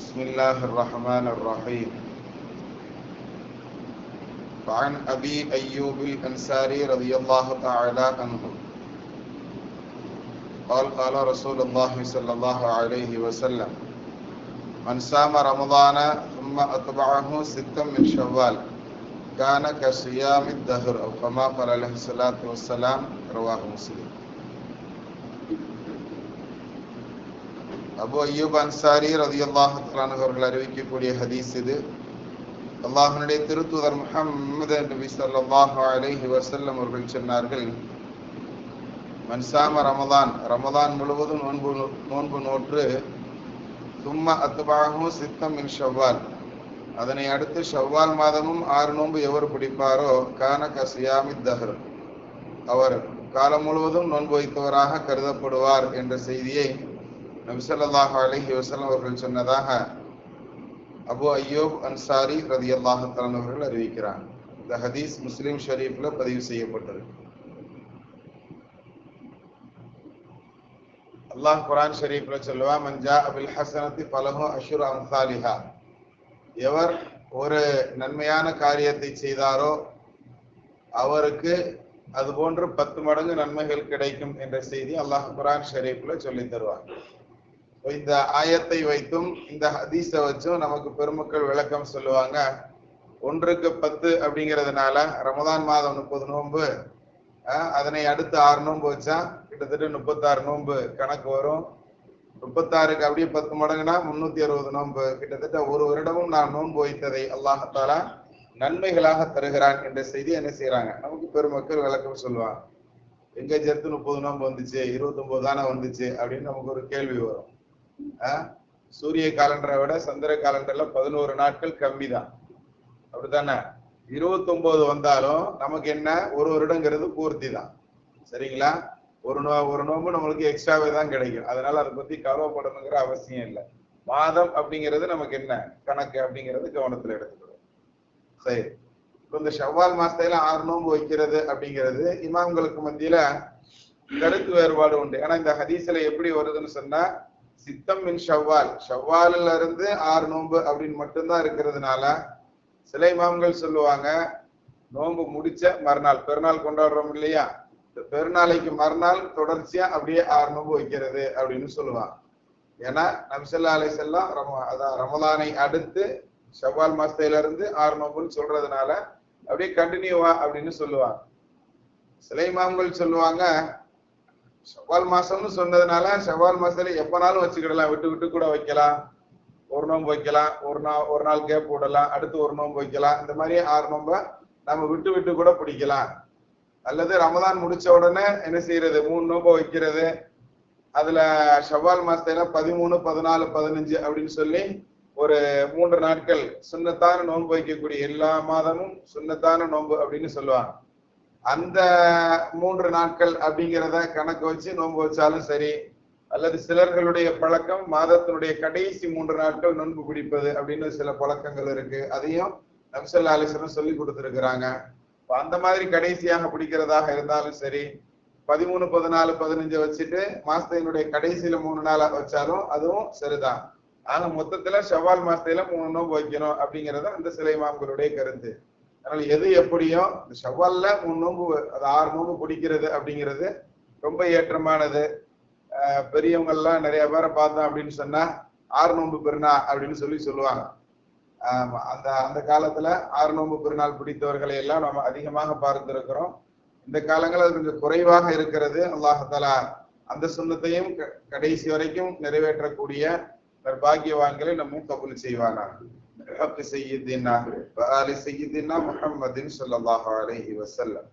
بسم الله الرحمن الرحيم. وعن أبي أيوب الأنصاري رضي الله تعالى عنه. قال قال رسول الله صلى الله عليه وسلم من صام رمضان ثم أتبعه ستا من شوال كان كصيام الدهر أو كما قال عليه الصلاة والسلام رواه مسلم. அபு அய்யூப் அன்சாரி ரதியல்லாஹு தஆலா அவர்கள் அறிவிக்கக்கூடிய ஹதீஸ் இது அல்லாஹனுடைய திருத்துதர் முஹம்மது நபி சல்லாஹ் அலைஹி வசல்லம் அவர்கள் சொன்னார்கள் மன்சாம ரமதான் ரமதான் முழுவதும் நோன்பு நோன்பு நோற்று சும்மா அத்துபாகவும் சித்தம் மின் ஷவ்வால் அதனை அடுத்து ஷவ்வால் மாதமும் ஆறு நோன்பு எவர் பிடிப்பாரோ கான கசியாமி தஹர் அவர் காலம் முழுவதும் நோன்பு வைத்தவராக கருதப்படுவார் என்ற செய்தியை நபிசல்லாஹ் அலஹி வசலம் அவர்கள் சொன்னதாக அபு ஐயோப் அன்சாரி ரதி அல்லாஹு அவர்கள் அறிவிக்கிறார். இந்த ஹதீஸ் முஸ்லிம் ஷரீஃப்ல பதிவு செய்யப்பட்டது. அல்லாஹ் குரான் ஷரீஃப்ல சொல்லுவா மஞ்சா அபில் ஹசனத்தி பலஹு அஷுர் அம்சாலிஹா. எவர் ஒரு நன்மையான காரியத்தை செய்தாரோ அவருக்கு அது போன்று பத்து மடங்கு நன்மைகள் கிடைக்கும் என்ற செய்தி அல்லாஹ் குரான் ஷரீஃப்ல சொல்லி தருவார். இந்த ஆயத்தை வைத்தும் இந்த ஹதீஸை வச்சும் நமக்கு பெருமக்கள் விளக்கம் சொல்லுவாங்க. ஒன்றுக்கு பத்து அப்படிங்கிறதுனால ரமதான் மாதம் முப்பது நோன்பு அதனை அடுத்து ஆறு நோன்பு வச்சா கிட்டத்தட்ட முப்பத்தாறு நோன்பு கணக்கு வரும். முப்பத்தாறுக்கு அப்படியே பத்து மடங்குனா முன்னூத்தி அறுபது நோன்பு. கிட்டத்தட்ட ஒரு வருடமும் நான் நோன்பு வைத்ததை அல்லாஹத்தாலா நன்மைகளாக தருகிறான் என்ற செய்தி என்ன செய்யறாங்க நமக்கு பெருமக்கள் விளக்கம் சொல்லுவாங்க. எங்க சேர்த்து முப்பது நோன்பு வந்துச்சு இருபத்தி ஒன்பது தானே வந்துச்சு அப்படின்னு நமக்கு ஒரு கேள்வி வரும். சூரிய காலண்டரை விட சந்திர காலண்டர்ல பதினோரு நாட்கள் கம்மி தான் அப்படித்தானே? இருபத்தி ஒன்பது வந்தாலும் நமக்கு என்ன? ஒரு வருடங்கிறது பூர்த்தி தான் சரிங்களா? ஒரு நோ ஒரு நோம்பு நம்மளுக்கு எக்ஸ்ட்ராவே தான் கிடைக்கும். அதனால அதை பத்தி கவலைப்படணுங்கிற அவசியம் இல்லை. மாதம் அப்படிங்கிறது நமக்கு என்ன? கணக்கு அப்படிங்கிறது கவனத்துல எடுத்துக்கிறோம் சரி. இப்போ இந்த செவ்வால் மாசத்துல ஆறு நோம்பு வைக்கிறது அப்படிங்கிறது இமாம்களுக்கு மத்தியில கருத்து வேறுபாடு உண்டு. ஏன்னா இந்த ஹதீஸ்ல எப்படி வருதுன்னு சொன்னா சித்தம் மின் ஷவ்வால். ஷவ்வாலில் இருந்து ஆறு நோன்பு அப்படின்னு மட்டும்தான் இருக்கிறதுனால சில இமாம்கள் சொல்லுவாங்க நோன்பு முடிச்ச மறுநாள் பெருநாள் கொண்டாடுறோம் இல்லையா? இந்த பெருநாளைக்கு மறுநாள் தொடர்ச்சியா அப்படியே ஆறு நோன்பு வைக்கிறது அப்படின்னு சொல்லுவாங்க. ஏன்னா நம்சல்லா அலை செல்லாம் ரம அதான் ரமதானை அடுத்து ஷவ்வால் மாசத்துல இருந்து ஆறு நோம்புன்னு சொல்றதுனால அப்படியே கண்டினியூவா அப்படின்னு சொல்லுவாங்க. சில இமாம்கள் சொல்லுவாங்க செவ்வால் மாசம்னு சொன்னதுனால செவ்வால் மாசத்துல எப்பனாலும் வச்சுக்கிடலாம். விட்டு விட்டு கூட வைக்கலாம். ஒரு நோன்பு வைக்கலாம். ஒரு நாள் ஒரு நாள் கேப் விடலாம். அடுத்து ஒரு நோன்பு வைக்கலாம். இந்த மாதிரி ஆறு நோம்ப நம்ம விட்டு விட்டு கூட பிடிக்கலாம். அல்லது ரமதான் முடிச்ச உடனே என்ன செய்யறது? மூணு நோன்பை வைக்கிறது. அதுல ஷவ்வால் மாசத்துல பதிமூணு பதினாலு பதினஞ்சு அப்படின்னு சொல்லி ஒரு மூன்று நாட்கள் சுண்ணத்தான நோன்பு வைக்கக்கூடிய எல்லா மாதமும் சுண்ணத்தான நோன்பு அப்படின்னு சொல்லுவாங்க. அந்த மூன்று நாட்கள் அப்படிங்கிறத கணக்கு வச்சு நோன்பு வச்சாலும் சரி அல்லது சிலர்களுடைய பழக்கம் மாதத்தினுடைய கடைசி மூன்று நாட்கள் நோன்பு பிடிப்பது அப்படின்னு சில பழக்கங்கள் இருக்கு. அதையும் நம்சல்லா அலிஸ்வரம் சொல்லி கொடுத்துருக்குறாங்க. அந்த மாதிரி கடைசியாக பிடிக்கிறதாக இருந்தாலும் சரி பதிமூணு பதினாலு பதினஞ்சு வச்சுட்டு மாசத்தினுடைய கடைசியில மூணு நாளா வச்சாலும் அதுவும் சரிதான். ஆனா மொத்தத்துல செவ்வால் மாசத்துல மூணு நோன்பு வைக்கணும் அப்படிங்கறத அந்த சிலை மாம்களுடைய கருத்து. அதனால எது எப்படியோ இந்த செவ்வல்ல மூணு நோம்பு அது ஆறு நோம்பு பிடிக்கிறது அப்படிங்கிறது ரொம்ப ஏற்றமானது. பெரியவங்க எல்லாம் நிறைய பேரை பார்த்தோம் அப்படின்னு சொன்னா ஆறு நோன்பு பெருநா அப்படின்னு சொல்லி சொல்லுவாங்க. அந்த அந்த காலத்துல ஆறு நோம்பு பெருநாள் பிடித்தவர்களை எல்லாம் நம்ம அதிகமாக பார்த்திருக்கிறோம். இந்த காலங்கள் அது கொஞ்சம் குறைவாக இருக்கிறது. அல்லாஹாலா அந்த சுண்ணத்தையும் கடைசி வரைக்கும் நிறைவேற்றக்கூடிய நிர்பாகியவான்களை நம்ம கபுல் حق سیدنا وآل سیدنا محمد صلی اللہ علیہ وسلم.